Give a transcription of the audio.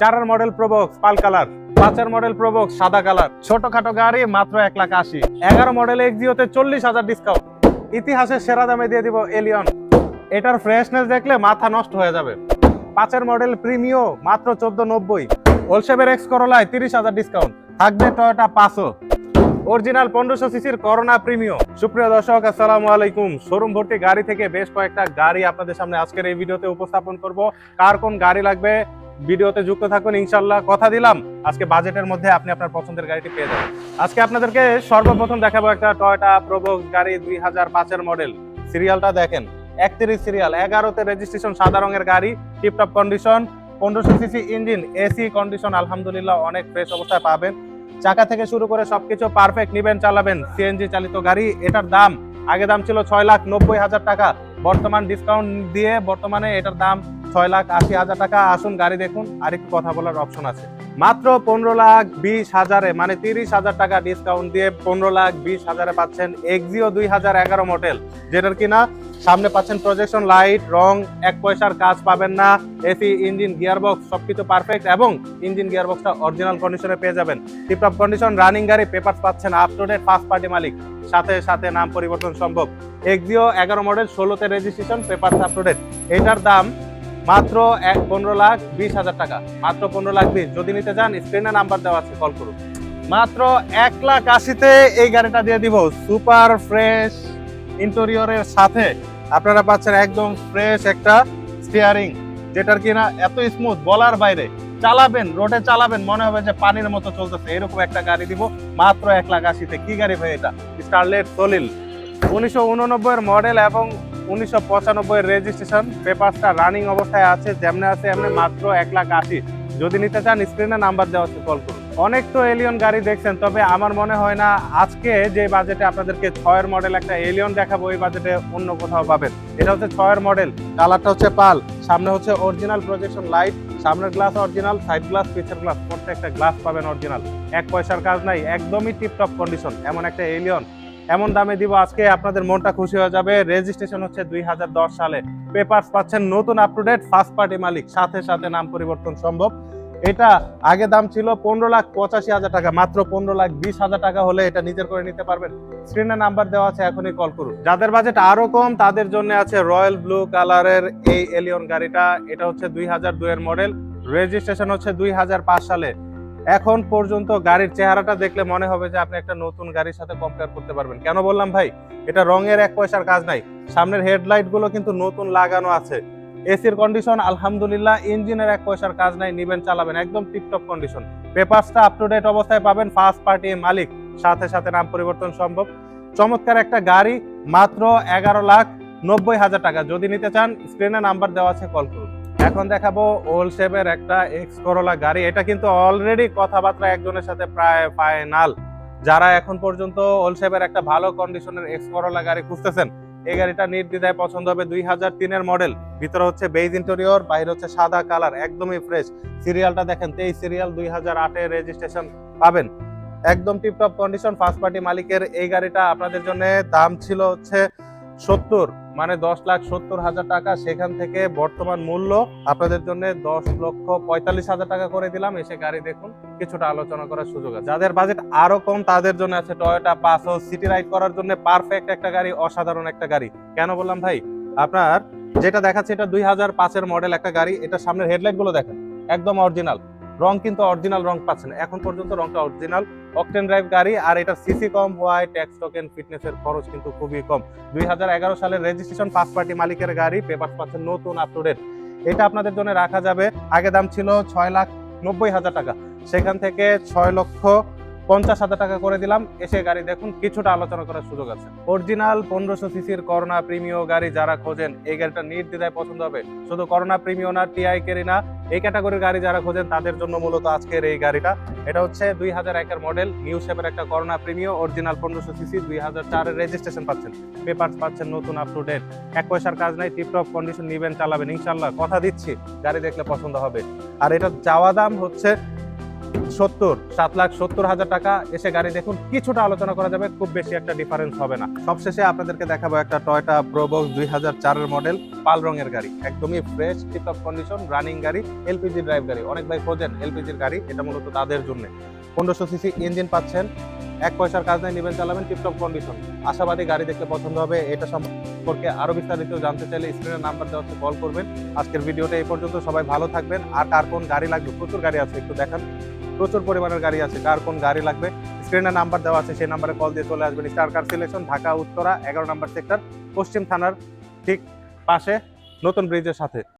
চারের model Probox pearl colour. পাঁচের model Probox সাদা কালার। ছোটখাটো গাড়ি, মাত্র এক লাখ আশি। এগারো মডেল এক্সিওতে চল্লিশ হাজার ডিসকাউন্ট ইতিহাসের সেরা দামে দিয়ে দিব এলিয়ন এটার ফ্রেশনেস দেখলে মাথা নষ্ট হয়ে যাবে। পাঁচের মডেল প্রিমিও মাত্র চোদ্দ নব্বই। ওলসেবের এক্স করলায় তিরিশ হাজার ডিসকাউন্ট থাকবে টয়োটা পাঁচশো। অরিজিনাল পনেরোশো সিসির করোনা প্রিমিও সুপ্রিয় দর্শক, আসসালামু আলাইকুম। শোরুম ভর্তি গাড়ি থেকে বেশ কয়েকটা গাড়ি আপনাদের সামনে আজকের এই ভিডিওতে উপস্থাপন করব। কার কোন গাড়ি লাগবে? ভিডিওতে যুক্ত থাকুন, ইনশাল্লাহ কথা দিলাম। আজকে বাজেটের মধ্যে আপনি আপনার পছন্দের গাড়িটি পেয়ে যাবেন। আজকে আপনাদেরকে সর্বপ্রথম দেখাবো একটা টয়টা প্রোবক্স গাড়ি দুই হাজার পাঁচের মডেল সিরিয়ালটা দেখেন, একত্রিশ সিরিয়াল, এগারোতে রেজিস্ট্রেশন সাদা রঙের গাড়ি টিপটপ কন্ডিশন পনেরোশো সিসি ইঞ্জিন এসি কন্ডিশন আলহামদুলিল্লাহ অনেক ফ্রেশ অবস্থায় পাবেন। চাকা থেকে শুরু করে সবকিছু পারফেক্ট নিবেন, চালাবেন সিএনজি চালিত গাড়ি, এটার দাম, আগে দাম ছিল ছয় লাখ নব্বই হাজার টাকা। বর্তমান ডিসকাউন্ট দিয়ে বর্তমানে এটার দাম ছয় লাখ আশি হাজার টাকা। আসুন গাড়ি দেখুন, আর একটু কথা বলার অপশন আছে। মাত্র পনেরো লাখ বিশ হাজারে মানে তিরিশ হাজার টাকা ডিসকাউন্ট দিয়ে পনেরো লাখ বিশ হাজারে পাচ্ছেন এক্সিও দুই হাজার এগারো মডেল যেটার কিনা সামনে পাচ্ছেন প্রজেকশন লাইট রং, এক পয়সার কাজ পাবেন না এসি ইঞ্জিন গিয়ারবক্স সবকিছু পারফেক্ট এবং ইঞ্জিন গিয়ারবক্সটা অরিজিনাল কন্ডিশনে পেয়ে যাবেন। টিপটপ কন্ডিশন রানিং গাড়ি পেপার পাচ্ছেন up to date first party মালিক। সাথে সাথে নাম পরিবর্তন সম্ভব। এক্সিও এগারো মডেল, ষোলোতে রেজিস্ট্রেশন পেপার আপ টু এটার দাম মাত্র এক পনেরো লাখ বিশ হাজার টাকা। মাত্র পনেরো লাখ বিশ। যদি নিতে চান স্ক্রিনে নাম্বার দেওয়া আছে কল করুন। মাত্র এক লাখ আশিতে এই গাড়িটা দিয়ে দিব। সুপার ফ্রেশ ইন্টেরিয়রের সাথে আপনারা পাচ্ছেন একদম ফ্রেশ একটা স্টিয়ারিং যেটার কিনা এত স্মুথ বলার বাইরে। চালাবেন রোডে চালাবেন, মনে হবে যে পানির মতো চলতেছে। এরকম একটা গাড়ি দিব। মাত্র এক লাখ আশিতে। কি গাড়ি ভাই এটা? স্টারলেট সলিল উনিশশো উননব্বই মডেল এবং উনিশশো পঁচানব্বই এর রেজিস্ট্রেশন পেপারসটা রানিং অবস্থায় আছে, যেমনে আছে এমনি মাত্র এক লাখ আশি। যদি নিতে চান স্ক্রিনে নাম্বার দেওয়া আছে কল করুন। অনেক তো এলিয়ন গাড়ি দেখছেন, তবে আমার মনে হয় না আজকে যে বাজেটে আপনাদেরকে ছয়ের মডেল একটা এলিয়ন দেখাবো ওই বাজেটে অন্য কোথাও পাবেন। এটা হচ্ছে ছয়ের মডেল কালারটা হচ্ছে পাল, সামনে হচ্ছে অরিজিনাল প্রজেকশন লাইট সামনের গ্লাস অরিজিনাল সাইড গ্লাস পিছের গ্লাস প্রত্যেকটা গ্লাস পাবেন অরিজিনাল এক পয়সার কাজ নাই, একদমই টিপটপ কন্ডিশন এমন একটা এলিয়ন এমন দামে দিব আজকে, আপনাদের মনটা খুশি হয়ে যাবে। রেজিস্ট্রেশন হচ্ছে দুই হাজার দশ সালে। পেপারস পাচ্ছেন নতুন up to date first party মালিক। সাথে সাথে নাম পরিবর্তন সম্ভব। এটা আগে দাম ছিল পনেরো লাখ পঁচাশি হাজার টাকা, মাত্র পনেরো লাখ বিশ হাজার টাকা হলে এটা নিজের করে নিতে পারবেন। স্ক্রিনে নাম্বার দেওয়া আছে, এখনই কল করুন। যাদের বাজেট আরও কম, তাদের জন্য আছে রয়্যাল ব্লু কালারের এই এলিয়ন গাড়িটা। এটা হচ্ছে দুই হাজার দুইয়ের মডেল রেজিস্ট্রেশন হচ্ছে দুই হাজার পাঁচ সালে। এখন পর্যন্ত গাড়ির চেহারাটা দেখলে মনে হবে যে আপনি একটা নতুন গাড়ির সাথে কম্পেয়ার করতে পারবেন। কেন বললাম ভাই? এটা রঙের এক পয়সার কাজ নাই। সামনের হেডলাইটগুলো কিন্তু নতুন লাগানো আছে। এসির কন্ডিশন আলহামদুলিল্লাহ, ইঞ্জিনের এক পয়সার কাজ নাই, নিবেন, চালাবেন। একদম টিপটপ কন্ডিশন পেপারসটা আপ টু ডেট অবস্থায় পাবেন ফার্স্ট পার্টি মালিক। সাথে সাথে নাম পরিবর্তন সম্ভব। চমৎকার একটা গাড়ি, মাত্র এগারো লাখ নব্বই হাজার টাকা। যদি নিতে চান স্ক্রিনে নাম্বার দেওয়া আছে কল করুন। এখন দেখাবো ওল শেপের একটা এক্স করোলা গাড়ি। এটা কিন্তু অলরেডি কথাবার্তা একজনের সাথে প্রায় ফাইনাল যারা এখন পর্যন্ত ওল শেপের একটা ভালো কন্ডিশনের এক্স করোলা গাড়ি খুঁজতেছেন, এই গাড়িটা নির্দ্বিধায় পছন্দ হবে দুই হাজার তিনের মডেল ভিতরে হচ্ছে বেজ ইন্টেরিয়র বাইরে হচ্ছে সাদা কালার একদমই ফ্রেশ সিরিয়ালটা দেখেন, তেইশ সিরিয়াল দুই হাজার আটের রেজিস্ট্রেশন পাবেন। একদম টিপটপ কন্ডিশন ফার্স্ট পার্টি মালিকের এই গাড়িটা আপনাদের জন্য। দাম ছিল হচ্ছে সত্তর মানে দশ লাখ সত্তর হাজার টাকা সেখান থেকে বর্তমান মূল্য আপনাদের জন্য দশ লক্ষ পঁয়তাল্লিশ হাজার টাকা করে দিলাম। এসে গাড়ি দেখুন, কিছুটা আলোচনা করার সুযোগ আছে। যাদের বাজেট আরও কম, তাদের জন্য আছে টয়োটা পাসো সিটি রাইড করার জন্য পারফেক্ট একটা গাড়ি, অসাধারণ একটা গাড়ি। কেন বললাম ভাই? আপনার যেটা দেখাচ্ছে এটা দুই হাজার পাঁচের মডেল একটা গাড়ি। এটা সামনের হেডলাইটগুলো দেখেন, একদম অরিজিনাল রং কিন্তু অরিজিনাল রং পাচ্ছেন এখন পর্যন্ত রংটা অরিজিনাল অকটেন ড্রাইভ গাড়ি, আর এটা সিসি কম হওয়ায় ট্যাক্স টোকেন ফিটনেসের খরচ কিন্তু খুবই কম। দুই হাজার এগারো সালের রেজিস্ট্রেশন পাস পার্টি মালিকের গাড়ি পেপার পাচ্ছে নতুন আপ টু ডেট এটা আপনাদের জন্য রাখা যাবে। আগে দাম ছিল ছয় লাখ নব্বই হাজার টাকা। সেখান থেকে ছয় লক্ষ পঞ্চাশ হাজার টাকা করে দিলাম। এসে গাড়ি দেখুন, কিছুটা আলোচনা করার সুযোগ আছে। অরিজিনাল পনেরোশো সিসির করোনা প্রিমিয় গাড়ি যারা খোঁজেন, এই গাড়িটা নির্দ্বিধায় পছন্দ হবে। শুধু করোনা প্রিমিয় না টিআই কেরি না, এই ক্যাটাগরির গাড়ি যারা খোঁজেন, তাদের জন্য মূলত আজকের এই গাড়িটা। এটা হচ্ছে দুই হাজার একের মডেল নিউ শেপের একটা করোনা প্রিমিয় অরিজিনাল পনেরোশো সিসি, দুই হাজার চারের রেজিস্ট্রেশন পাচ্ছেন। পেপার পাচ্ছেন নতুন আপ টু ডেট এক পয়সার কাজ নাই টিপটপ কন্ডিশন নিবেন, চালাবেন। ইনশাল্লাহ কথা দিচ্ছি, গাড়ি দেখলে পছন্দ হবে। আর এটা যাওয়া দাম হচ্ছে সত্তর, সাত লাখ সত্তর হাজার টাকা এসে গাড়ি দেখুন। কিছুটা আলোচনা করা যাবে, খুব বেশি একটা ডিফারেন্স হবে না। সবশেষে আপনাদেরকে দেখাবো একটা টয়টা প্রোবক্স দুই হাজার চারের মডেল পাল রঙের গাড়ি, একদমই fresh tip of condition running গাড়ি এলপিজি ড্রাইভ গাড়ি। অনেক ভাই খোঁজেন এলপিজির গাড়ি, এটা মূলত তাদের জন্য। পনেরোশো সিসি ইঞ্জিন পাচ্ছেন, এক পয়সার কাজ নাই, নিবেন, চালাবেন টিপটপ কন্ডিশন আশাবাদী গাড়ি দেখলে পছন্দ হবে, এটা সম্পর্কে আরও বিস্তারিত জানতে চাইলে স্ক্রিনের নাম্বার দেওয়া আছে কল করবেন। আজকের ভিডিওটা এই পর্যন্ত, সবাই ভালো থাকবেন। আর কার কোন গাড়ি লাগবে, প্রচুর গাড়ি আছে, একটু দেখান। প্রচুর পরিমাণের গাড়ি আছে, কার কোন গাড়ি লাগবে। স্ক্রিনে নাম্বার দেওয়া আছে, সেই নাম্বারে কল দিয়ে চলে আসবেন। Star car selection Dhaka Uttara এগারো নাম্বার সেক্টর পশ্চিম থানার ঠিক পাশে নতুন ব্রিজের সাথে।